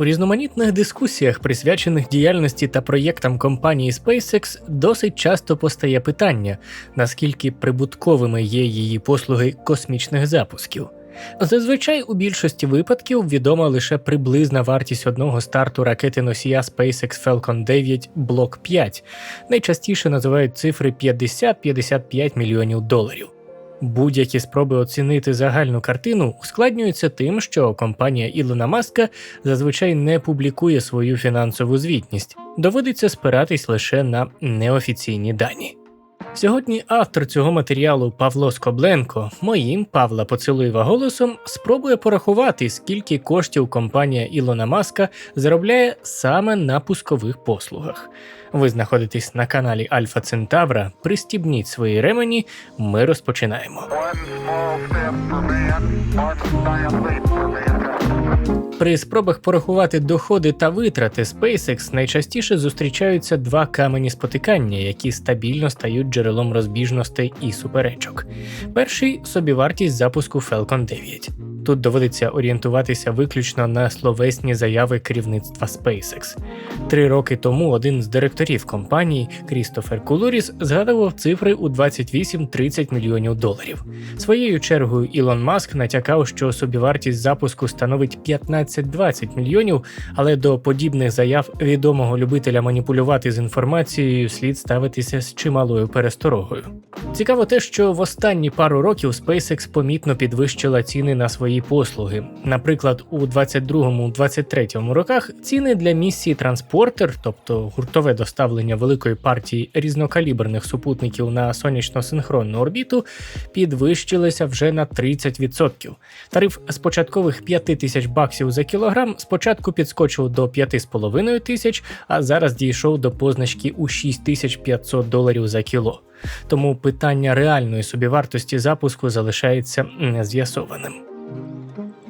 У різноманітних дискусіях, присвячених діяльності та проєктам компанії SpaceX, досить часто постає питання, наскільки прибутковими є її послуги космічних запусків. Зазвичай у більшості випадків відома лише приблизна вартість одного старту ракети носія SpaceX Falcon 9 Block 5. Найчастіше називають цифри 50-55 мільйонів доларів. Будь-які спроби оцінити загальну картину ускладнюються тим, що компанія Ілона Маска зазвичай не публікує свою фінансову звітність, доводиться спиратись лише на неофіційні дані. Сьогодні автор цього матеріалу Павло Скобленко, моїм Павла Поцілуєва голосом, спробує порахувати, скільки коштів компанія Ілона Маска заробляє саме на пускових послугах. Ви знаходитесь на каналі Альфа Центавра. Пристібніть свої ремені. Ми розпочинаємо. При спробах порахувати доходи та витрати SpaceX найчастіше зустрічаються два камені спотикання, які стабільно стають джерелом розбіжностей і суперечок. Перший собівартість запуску Falcon 9. Тут доводиться орієнтуватися виключно на словесні заяви керівництва SpaceX. Три роки тому один з директорів компанії Крістофер Кулуріс згадував цифри у 28-30 мільйонів доларів. Своєю чергою Ілон Маск натякав, що собівартість запуску становить 15-20 мільйонів, але до подібних заяв відомого любителя маніпулювати з інформацією слід ставитися з чималою пересторогою. Цікаво те, що в останні пару років SpaceX помітно підвищила ціни на свої послуги. Наприклад, у 22-23 роках ціни для місії транспортер, тобто гуртове доставлення великої партії різнокаліберних супутників на сонячно-синхронну орбіту, підвищилися вже на 30%. Тариф з початкових 5 тисяч баксів за кілограм спочатку підскочив до 5,5 тисяч, а зараз дійшов до позначки у 6500 доларів за кіло. Тому питання реальної собівартості запуску залишається нез'ясованим.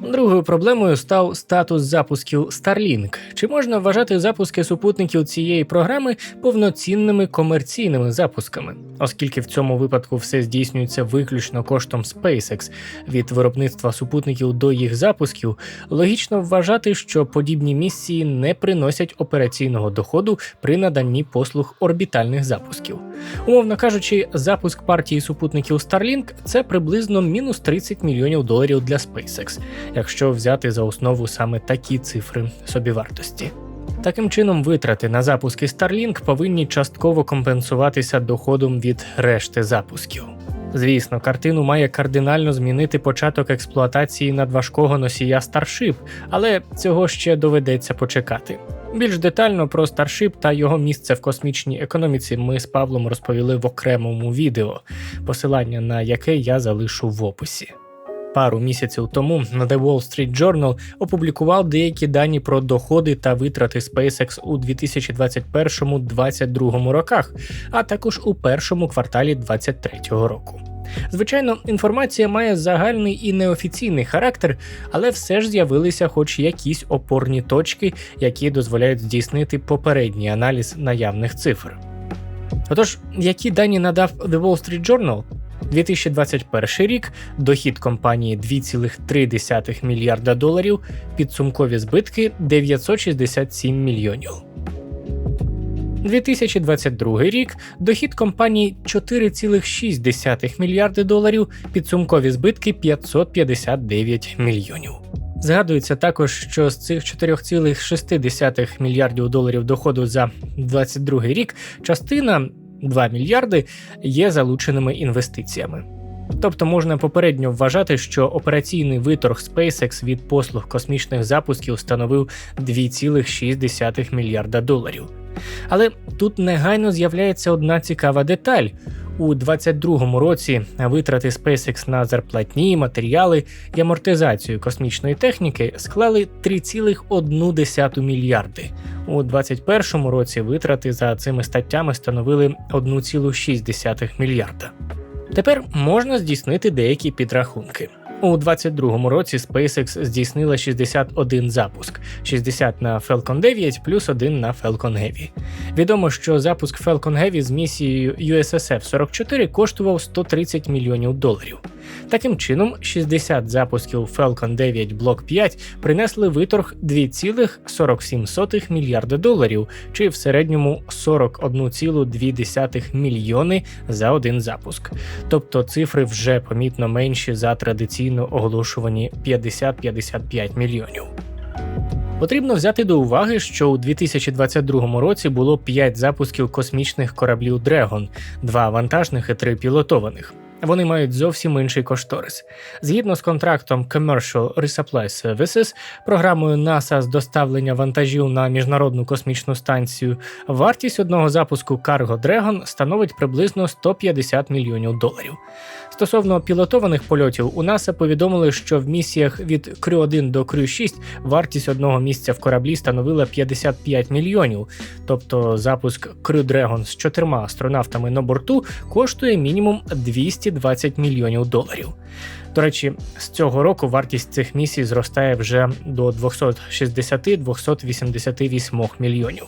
Другою проблемою став статус запусків Starlink. Чи можна вважати запуски супутників цієї програми повноцінними комерційними запусками, оскільки в цьому випадку все здійснюється виключно коштом SpaceX від виробництва супутників до їх запусків, логічно вважати, що подібні місії не приносять операційного доходу при наданні послуг орбітальних запусків. Умовно кажучи, запуск партії супутників Starlink – це приблизно мінус 30 мільйонів доларів для SpaceX, якщо взяти за основу саме такі цифри собівартості. Таким чином, витрати на запуски Starlink повинні частково компенсуватися доходом від решти запусків. Звісно, картину має кардинально змінити початок експлуатації надважкого носія Starship, але цього ще доведеться почекати. Більш детально про Starship та його місце в космічній економіці ми з Павлом розповіли в окремому відео, посилання на яке я залишу в описі. Пару місяців тому The Wall Street Journal опублікував деякі дані про доходи та витрати SpaceX у 2021-2022 роках, а також у першому кварталі 2023 року. Звичайно, інформація має загальний і неофіційний характер, але все ж з'явилися хоч якісь опорні точки, які дозволяють здійснити попередній аналіз наявних цифр. Отож, які дані надав The Wall Street Journal? 2021 рік дохід компанії 2,3 мільярда доларів, підсумкові збитки 967 мільйонів. 2022 рік дохід компанії 4,6 мільярди доларів, підсумкові збитки 559 мільйонів. Згадується також, що з цих 4,6 мільярдів доларів доходу за 2022 рік частина 2 мільярди є залученими інвестиціями. Тобто можна попередньо вважати, що операційний виторг SpaceX від послуг космічних запусків становив 2,6 мільярда доларів. Але тут негайно з'являється одна цікава деталь. У 2022 році витрати SpaceX на зарплатні, матеріали і амортизацію космічної техніки склали 3,1 мільярди. У 2021 році витрати за цими статтями становили 1,6 мільярда. Тепер можна здійснити деякі підрахунки. У 2022 році SpaceX здійснила 61 запуск, 60 на Falcon 9 плюс 1 на Falcon Heavy. Відомо, що запуск Falcon Heavy з місією USSF-44 коштував 130 мільйонів доларів. Таким чином, 60 запусків Falcon 9 Block 5 принесли виторг 2,47 мільярда доларів, чи в середньому 41,2 мільйони за один запуск. Тобто цифри вже помітно менші за традиційно оголошувані 50-55 мільйонів. Потрібно взяти до уваги, що у 2022 році було 5 запусків космічних кораблів Dragon, 2 вантажних і 3 пілотованих. Вони мають зовсім інший кошторис. Згідно з контрактом Commercial Resupply Services, програмою NASA з доставлення вантажів на міжнародну космічну станцію, вартість одного запуску Cargo Dragon становить приблизно 150 мільйонів доларів. Стосовно пілотованих польотів, у НАСА повідомили, що в місіях від Крю 1 до Крю 6 вартість одного місця в кораблі становила 55 мільйонів. Тобто запуск Crew Dragon з чотирма астронавтами на борту коштує мінімум 220 мільйонів доларів. До речі, з цього року вартість цих місій зростає вже до 260-288 мільйонів.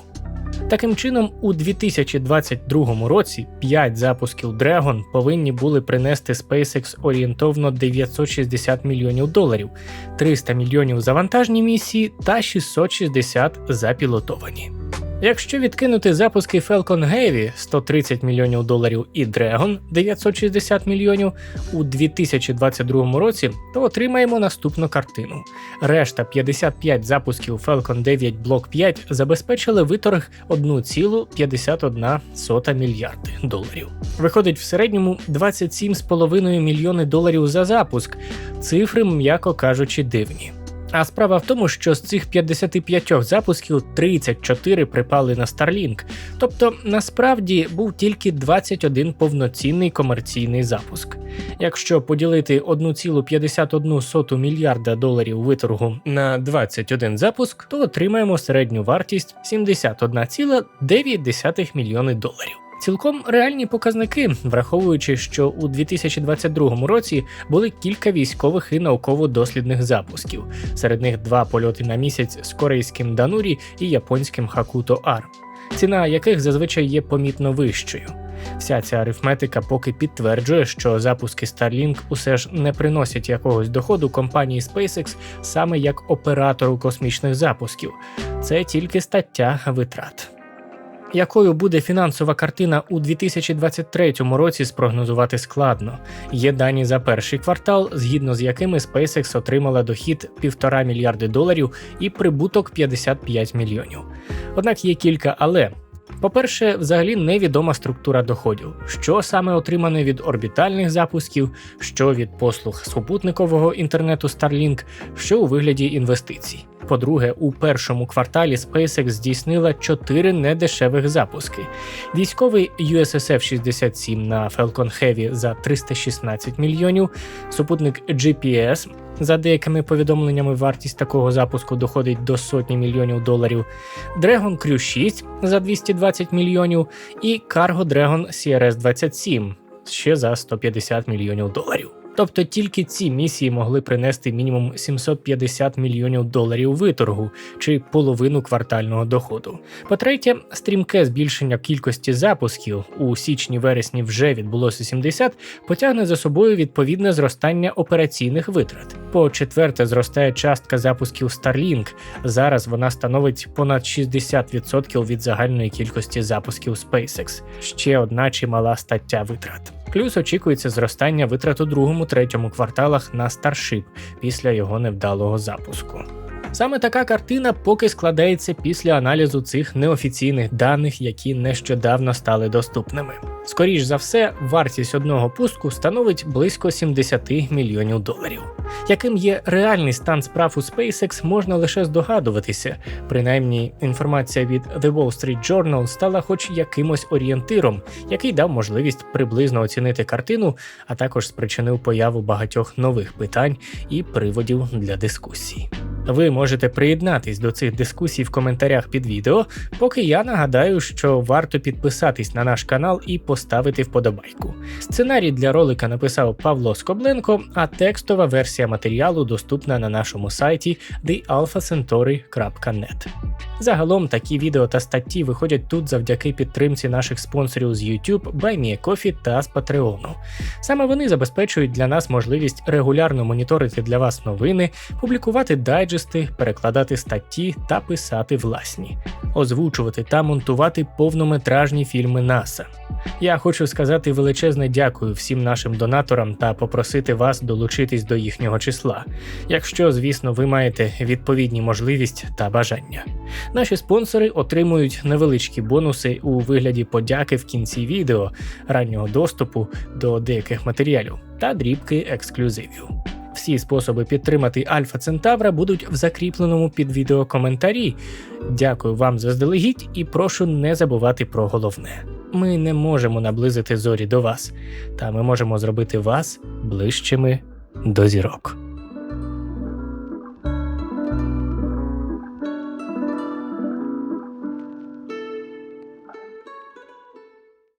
Таким чином, у 2022 році 5 запусків Dragon повинні були принести SpaceX орієнтовно 960 мільйонів доларів, 300 мільйонів за вантажні місії та 660 за пілотовані. Якщо відкинути запуски Falcon Heavy 130 мільйонів доларів і Dragon 960 мільйонів у 2022 році, то отримаємо наступну картину. Решта 55 запусків Falcon 9 Block 5 забезпечили виторг 1,51 мільярди доларів. Виходить в середньому 27,5 мільйони доларів за запуск. Цифри, м'яко кажучи, дивні. А справа в тому, що з цих 55 запусків 34 припали на Starlink, тобто насправді був тільки 21 повноцінний комерційний запуск. Якщо поділити 1,51 мільярда доларів виторгу на 21 запуск, то отримаємо середню вартість 71,9 мільйони доларів. Цілком реальні показники, враховуючи, що у 2022 році були кілька військових і науково-дослідних запусків. Серед них два польоти на місяць з корейським Данурі і японським Хакуто Ар, ціна яких зазвичай є помітно вищою. Вся ця арифметика поки підтверджує, що запуски Starlink усе ж не приносять якогось доходу компанії SpaceX саме як оператору космічних запусків. Це тільки стаття витрат. Якою буде фінансова картина у 2023 році, спрогнозувати складно. Є дані за перший квартал, згідно з якими SpaceX отримала дохід 1,5 мільярди доларів і прибуток 55 мільйонів. Однак є кілька але. По-перше, взагалі невідома структура доходів, що саме отримане від орбітальних запусків, що від послуг супутникового інтернету Starlink, що у вигляді інвестицій. По-друге, у першому кварталі SpaceX здійснила чотири недешевих запуски: військовий USSF-67 на Falcon Heavy за 316 мільйонів, супутник GPS. За деякими повідомленнями, вартість такого запуску доходить до сотні мільйонів доларів, Dragon Crew 6 за 220 мільйонів і Cargo Dragon CRS-27 ще за 150 мільйонів доларів. Тобто тільки ці місії могли принести мінімум 750 мільйонів доларів виторгу чи половину квартального доходу. По-третє, стрімке збільшення кількості запусків у січні-вересні вже відбулося 70, потягне за собою відповідне зростання операційних витрат. По четверте, зростає частка запусків Starlink. Зараз вона становить понад 60% від загальної кількості запусків SpaceX. Ще одна чимала стаття витрат. Плюс очікується зростання витрат у другому-третьому кварталах на Starship після його невдалого запуску. Саме така картина поки складається після аналізу цих неофіційних даних, які нещодавно стали доступними. Скоріш за все, вартість одного пуску становить близько 70 мільйонів доларів. Яким є реальний стан справ у SpaceX, можна лише здогадуватися. Принаймні, інформація від The Wall Street Journal стала хоч якимось орієнтиром, який дав можливість приблизно оцінити картину, а також спричинив появу багатьох нових питань і приводів для дискусії. Ви можете приєднатись до цих дискусій в коментарях під відео, поки я нагадаю, що варто підписатись на наш канал і поставити вподобайку. Сценарій для ролика написав Павло Скобленко, а текстова версія матеріалу доступна на нашому сайті thealphacentauri.net. Загалом такі відео та статті виходять тут завдяки підтримці наших спонсорів з YouTube, BuyMeACoffee та з Patreon. Саме вони забезпечують для нас можливість регулярно моніторити для вас новини, публікувати дайджести, перекладати статті та писати власні, озвучувати та монтувати повнометражні фільми НАСА. Я хочу сказати величезне дякую всім нашим донаторам та попросити вас долучитись до їхнього числа, якщо, звісно, ви маєте відповідні можливість та бажання. Наші спонсори отримують невеличкі бонуси у вигляді подяки в кінці відео, раннього доступу до деяких матеріалів та дрібки ексклюзивів. Всі способи підтримати Альфа Центавра будуть в закріпленому під відео коментарі. Дякую вам заздалегідь і прошу не забувати про головне. Ми не можемо наблизити зорі до вас, та ми можемо зробити вас ближчими до зірок.